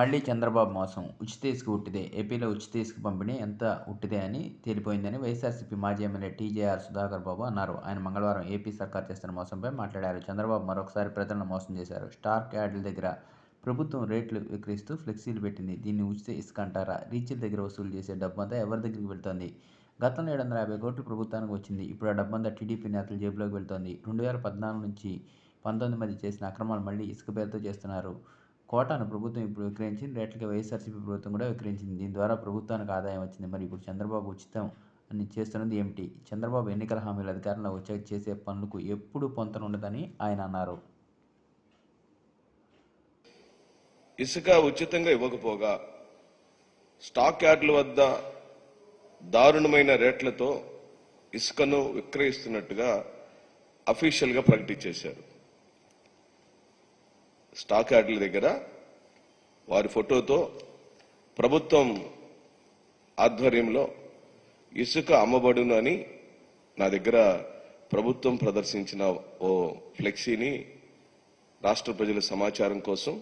మళ్ళీ చంద్రబాబు మోసం. ఉచిత ఇసుక ఉట్టిదే. ఏపీలో ఉచిత ఇసుక పంపిణీ ఎంత ఉట్టిదే అని తేలిపోయిందని వైఎస్ఆర్సీపీ మాజీ ఎమ్మెల్యే టీజేఆర్ సుధాకర్ బాబు అన్నారు. ఆయన మంగళవారం ఏపీ సర్కార్ చేస్తున్న మోసంపై మాట్లాడారు. చంద్రబాబు మరొకసారి ప్రజలను మోసం చేశారు. స్టార్ క్యాడ్ల దగ్గర ప్రభుత్వం రేట్లు విక్రయిస్తూ ఫ్లెక్సీలు పెట్టింది. దీన్ని ఉచిత ఇసుక అంటారా? రీచ్ల దగ్గర వసూలు చేసే డబ్బంతా ఎవరి దగ్గరికి వెళ్తోంది? గతంలో ఏడు వందల యాభై కోట్లు ప్రభుత్వానికి వచ్చింది. ఇప్పుడు ఆ డబ్బంతా టీడీపీ నేతల జేబులోకి వెళ్తోంది. రెండు వేల పద్నాలుగు నుంచి పంతొమ్మిది మధ్య చేసిన అక్రమాలు మళ్ళీ ఇసుక పేరుతో చేస్తున్నారు. కోటాను ప్రభుత్వం ఇప్పుడు విక్రయించింది. రేట్లకి వైఎస్ఆర్సీపీ ప్రభుత్వం కూడా విక్రయించింది. దీని ద్వారా ప్రభుత్వానికి ఆదాయం వచ్చింది. మరి ఇప్పుడు చంద్రబాబు ఉచితం అని చేస్తున్నది ఏమిటి? చంద్రబాబు ఎన్నికల హామీలు అధికారంలో వచ్చాక చేసే పనులకు ఎప్పుడు పొంతన ఉండదని ఆయన అన్నారు. ఇసుక ఉచితంగా ఇవ్వకపోగా స్టాక్ యార్డుల వద్ద దారుణమైన రేట్లతో ఇసుకను విక్రయిస్తున్నట్టుగా అఫీషియల్గా ప్రకటించేశారు. స్టాక్ యార్డుల దగ్గర వారి ఫోటోతో ప్రభుత్వం ఆధ్వర్యంలో ఇసుక అమ్మబడును అని నా దగ్గర ప్రభుత్వం ప్రదర్శించిన ఓ ఫ్లెక్సీని రాష్ట్ర ప్రజల సమాచారం కోసం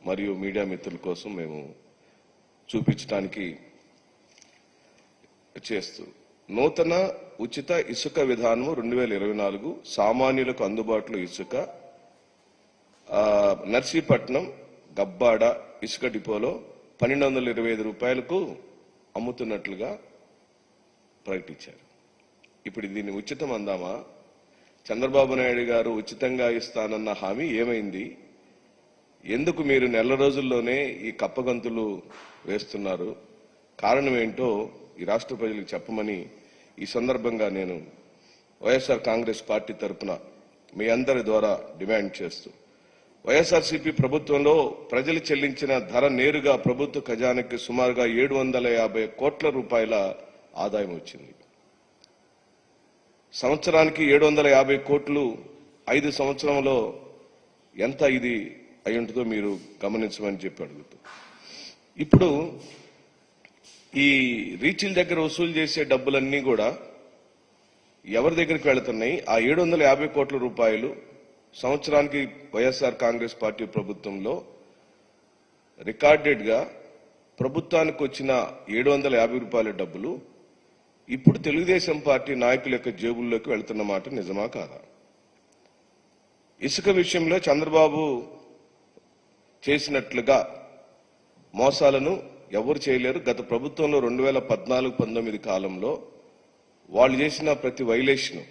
మరియు మీడియా మిత్రుల కోసం మేము చూపించడానికి చేస్తూ నూతన ఉచిత ఇసుక విధానం రెండు వేల ఇరవై నాలుగు సామాన్యులకు అందుబాటులో ఇసుక నర్సీపట్నం గబ్బాడ ఇసుక డిపోలో పన్నెండు వందల ఇరవై ఐదు రూపాయలకు అమ్ముతున్నట్లుగా ప్రకటించారు. ఇప్పుడు దీన్ని ఉచితం అందామా? చంద్రబాబు నాయుడు గారు ఉచితంగా ఇస్తానన్న హామీ ఏమైంది? ఎందుకు మీరు నెల రోజుల్లోనే ఈ కప్పగంతులు వేస్తున్నారు? కారణం ఏంటో ఈ రాష్ట్ర ప్రజలకు చెప్పమని ఈ సందర్భంగా నేను వైఎస్ఆర్ కాంగ్రెస్ పార్టీ తరపున మీ అందరి ద్వారా డిమాండ్ చేస్తూ వైఎస్ఆర్సీపీ ప్రభుత్వంలో ప్రజలు చెల్లించిన ధర నేరుగా ప్రభుత్వ ఖజానాకి సుమారుగా ఏడు వందల యాభై కోట్ల రూపాయల ఆదాయం వచ్చింది. సంవత్సరానికి ఏడు వందల యాభై కోట్లు ఐదు సంవత్సరంలో ఎంత ఇది అయి ఉంటుందో మీరు గమనించమని చెప్పి అడుగుతూ. ఇప్పుడు ఈ రీచిల దగ్గర వసూలు చేసే డబ్బులన్నీ కూడా ఎవరి దగ్గరికి వెళుతున్నాయి? ఆ ఏడు వందల యాభై కోట్ల రూపాయలు సంవత్సరానికి వైఎస్ఆర్ కాంగ్రెస్ పార్టీ ప్రభుత్వంలో రికార్డెడ్గా ప్రభుత్వానికి వచ్చిన ఏడు వందల యాభై రూపాయల డబ్బులు ఇప్పుడు తెలుగుదేశం పార్టీ నాయకుల యొక్క జేబుల్లోకి వెళుతున్న మాట నిజమా కాదా? ఇసుక విషయంలో చంద్రబాబు చేసినట్లుగా మోసాలను ఎవరు చేయలేరు. గత ప్రభుత్వంలో రెండు వేల పద్నాలుగు పంతొమ్మిది కాలంలో వాళ్ళు చేసిన ప్రతి వైలేషన్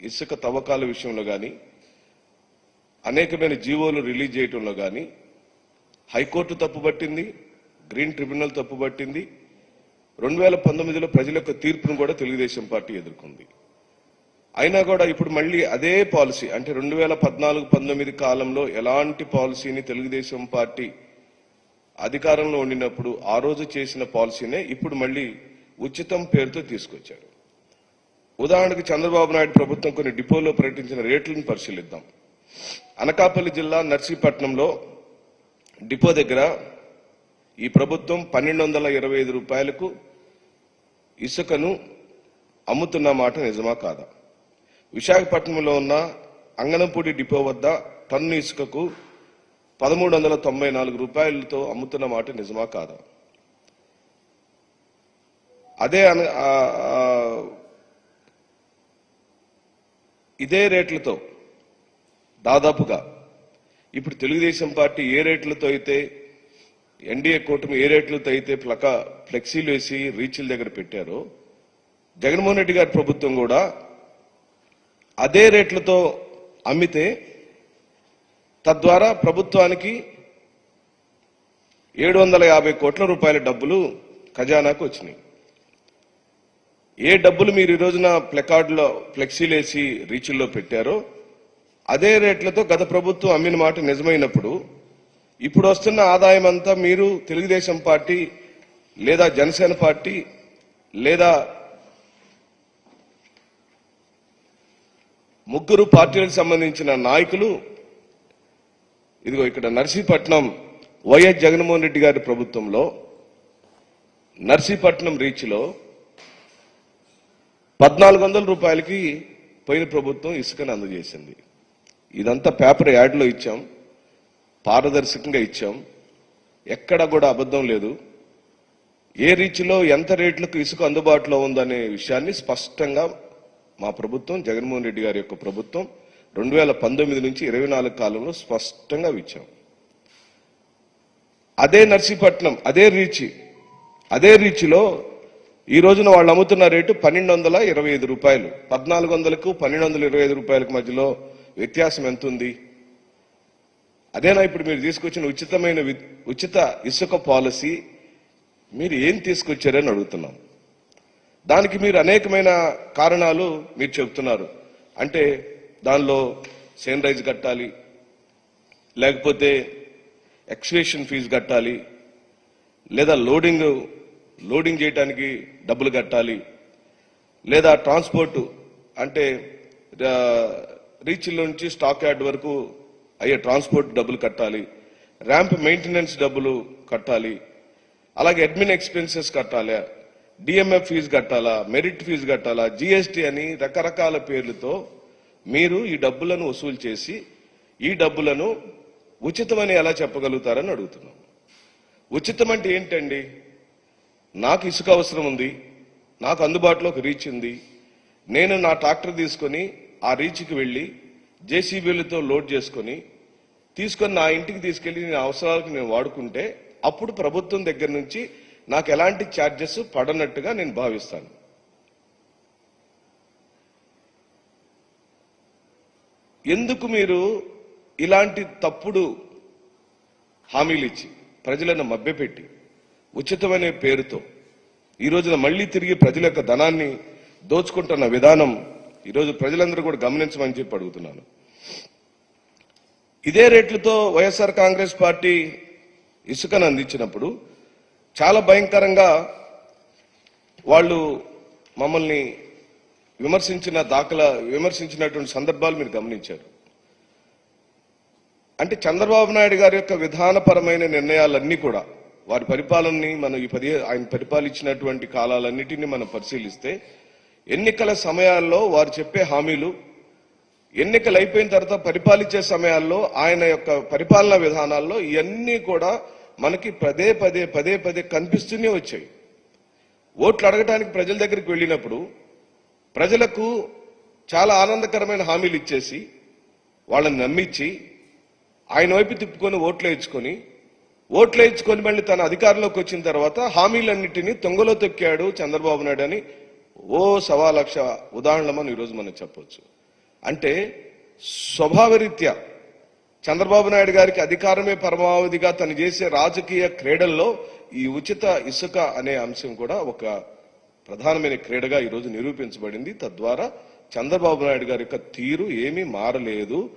ఇసుక తవ్వకాల విషయంలో కానీ అనేకమైన జీవోలు రిలీజ్ చేయటంలో కానీ హైకోర్టు తప్పుపట్టింది గ్రీన్ ట్రిబ్యునల్ తప్పుపట్టింది రెండు వేల పంతొమ్మిదిలో ప్రజల యొక్క తీర్పును కూడా తెలుగుదేశం పార్టీ ఎదుర్కొంది. అయినా కూడా ఇప్పుడు మళ్ళీ అదే పాలసీ అంటే రెండు వేల పద్నాలుగు పంతొమ్మిది కాలంలో ఎలాంటి పాలసీని తెలుగుదేశం పార్టీ అధికారంలో ఉండినప్పుడు ఆ రోజు చేసిన పాలసీనే ఇప్పుడు మళ్ళీ ఉచితం పేరుతో తీసుకొచ్చారు. ఉదాహరణకు చంద్రబాబు నాయుడు ప్రభుత్వం కొన్ని డిపోలో ప్రకటించిన రేట్లను పరిశీలిద్దాం. అనకాపల్లి జిల్లా నర్సీపట్నంలో డిపో దగ్గర ఈ ప్రభుత్వం పన్నెండు వందల ఇరవై ఐదు రూపాయలకు ఇసుకను అమ్ముతున్న మాట నిజమా కాదా? విశాఖపట్నంలో ఉన్న అంగనంపూడి డిపో వద్ద టన్ను ఇసుకకు పదమూడు వందల తొంభై నాలుగు రూపాయలతో అమ్ముతున్న మాట నిజమా కాదా? అదే అన- ఇదే రేట్లతో దాదాపుగా. ఇప్పుడు తెలుగుదేశం పార్టీ ఏ రేట్లతో అయితే ఎన్డీఏ కూటమి ఏ రేట్లతో అయితే ప్లక ఫ్లెక్సీలు వేసి రీచ్ల దగ్గర పెట్టారో జగన్మోహన్ రెడ్డి గారి ప్రభుత్వం కూడా అదే రేట్లతో అమ్మితే తద్వారా ప్రభుత్వానికి ఏడు వందల యాభై కోట్ల రూపాయల డబ్బులు ఖజానాకు వచ్చినాయి. ఏ డబ్బులు మీరు ఈ రోజున ప్లెకార్డులో ఫ్లెక్సీలేసి రీచ్ల్లో పెట్టారో అదే రేట్లతో గత ప్రభుత్వం అమ్మిన మాట నిజమైనప్పుడు ఇప్పుడు వస్తున్న ఆదాయం అంతా మీరు తెలుగుదేశం పార్టీ లేదా జనసేన పార్టీ లేదా ముగ్గురు పార్టీలకు సంబంధించిన నాయకులు ఇదిగో ఇక్కడ నర్సీపట్నం వైఎస్ జగన్మోహన్ రెడ్డి గారి ప్రభుత్వంలో నర్సీపట్నం రీచ్లో పద్నాలుగు వందల రూపాయలకి పోయిన ప్రభుత్వం ఇసుకను అందజేసింది. ఇదంతా పేపర్ యాడ్లో ఇచ్చాం. పారదర్శకంగా ఇచ్చాం. ఎక్కడ కూడా అబద్ధం లేదు. ఏ రీచ్లో ఎంత రేట్లకు ఇసుక అందుబాటులో ఉందనే విషయాన్ని స్పష్టంగా మా ప్రభుత్వం జగన్మోహన్ రెడ్డి గారి యొక్క ప్రభుత్వం రెండు వేల పంతొమ్మిది నుంచి ఇరవై నాలుగు కాలంలో స్పష్టంగా ఇచ్చాం అదే నర్సీపట్నం అదే రీచ్ అదే రీచ్లో ఈ రోజున వాళ్ళు అమ్ముతున్న రేటు పన్నెండు వందల ఇరవై ఐదు రూపాయలు. పద్నాలుగు వందలకు పన్నెండు వందల ఇరవై ఐదు రూపాయలకు మధ్యలో వ్యత్యాసం ఎంత ఉంది అదేనా ఇప్పుడు మీరు తీసుకొచ్చిన ఉచితమైన వి- ఉచిత ఇసుక పాలసీ మీరు ఏం తీసుకొచ్చారని అడుగుతున్నాం. దానికి మీరు అనేకమైన కారణాలు మీరు చెబుతున్నారు. అంటే దానిలో సేన్ రైజ్ కట్టాలి లేకపోతే ఎక్స్వేషన్ ఫీజు కట్టాలి లేదా లోడింగ్ లోడింగ్ చేయడానికి డబ్బులు కట్టాలి లేదా ట్రాన్స్పోర్ట్ అంటే రీచ్లో నుంచి స్టాక్ యార్డ్ వరకు అయ్యే ట్రాన్స్పోర్ట్ డబ్బులు కట్టాలి. ర్యాంప్ మెయింటెనెన్స్ డబ్బులు కట్టాలి. అలాగే అడ్మిన్ ఎక్స్పెన్సెస్ కట్టాలి. డిఎంఎఫ్ ఫీజు కట్టాలా? మెరిట్ ఫీజు కట్టాలా? జిఎస్టీ అని రకరకాల పేర్లతో మీరు ఈ డబ్బులను వసూలు చేసి ఈ డబ్బులను ఉచితమని ఎలా చెప్పగలుగుతారని అడుగుతున్నాం. ఉచితం అంటే ఏంటండి? నాకు ఇసుక అవసరం ఉంది. నాకు అందుబాటులో ఒక రీచ్ ఉంది. నేను నా ట్రాక్టర్ తీసుకొని ఆ రీచ్కి వెళ్ళి జేసీబీలతో లోడ్ చేసుకొని తీసుకొని నా ఇంటికి తీసుకెళ్ళి నేను అవసరాలకు నేను వాడుకుంటే అప్పుడు ప్రభుత్వం దగ్గర నుంచి నాకు ఎలాంటి ఛార్జెస్ పడనట్టుగా నేను భావిస్తాను. ఎందుకు మీరు ఇలాంటి తప్పుడు హామీలు ఇచ్చి ప్రజలను మభ్యపెట్టి ఉచితమనే పేరుతో ఈ రోజున మళ్ళీ తిరిగి ప్రజల యొక్క ధనాన్ని దోచుకుంటున్న విధానం ఈరోజు ప్రజలందరూ కూడా గమనించమని చెప్పి అడుగుతున్నాను. ఇదే రేట్లతో వైఎస్ఆర్ కాంగ్రెస్ పార్టీ ఇసుకను అందించినప్పుడు చాలా భయంకరంగా వాళ్ళు మమ్మల్ని విమర్శించిన దాఖలా విమర్శించినటువంటి సందర్భాలు మీరు గమనించారు. అంటే చంద్రబాబు నాయుడు గారి యొక్క విధానపరమైన నిర్ణయాలన్నీ కూడా వారి పరిపాలనని మనం ఈ పది ఆయన పరిపాలించినటువంటి కాలాలన్నిటినీ మనం పరిశీలిస్తే ఎన్నికల సమయాల్లో వారు చెప్పే హామీలు ఎన్నికలు అయిపోయిన తర్వాత పరిపాలించే సమయాల్లో ఆయన యొక్క పరిపాలనా విధానాల్లో ఇవన్నీ కూడా మనకి పదే పదే పదే పదే కనిపిస్తూనే వచ్చాయి. ఓట్లు అడగటానికి ప్రజల దగ్గరికి వెళ్ళినప్పుడు ప్రజలకు చాలా ఆనందకరమైన హామీలు ఇచ్చేసి వాళ్ళని నమ్మించి ఆయన వైపు తిప్పుకొని ఓట్లు వేయించుకొని ఓట్లు వేయించుకొని మళ్ళీ తన అధికారంలోకి వచ్చిన తర్వాత హామీలన్నింటినీ తొంగలో తొక్కాడు చంద్రబాబు నాయుడు అని ఓ సవా లక్ష ఉదాహరణమని ఈరోజు మనం చెప్పొచ్చు. అంటే స్వభావరీత్యా చంద్రబాబు నాయుడు గారికి అధికారమే పరమావధిగా తను చేసే రాజకీయ క్రీడల్లో ఈ ఉచిత ఇసుక అనే అంశం కూడా ఒక ప్రధానమైన క్రీడగా ఈరోజు నిరూపించబడింది. తద్వారా చంద్రబాబు నాయుడు గారి యొక్క తీరు ఏమీ మారలేదు.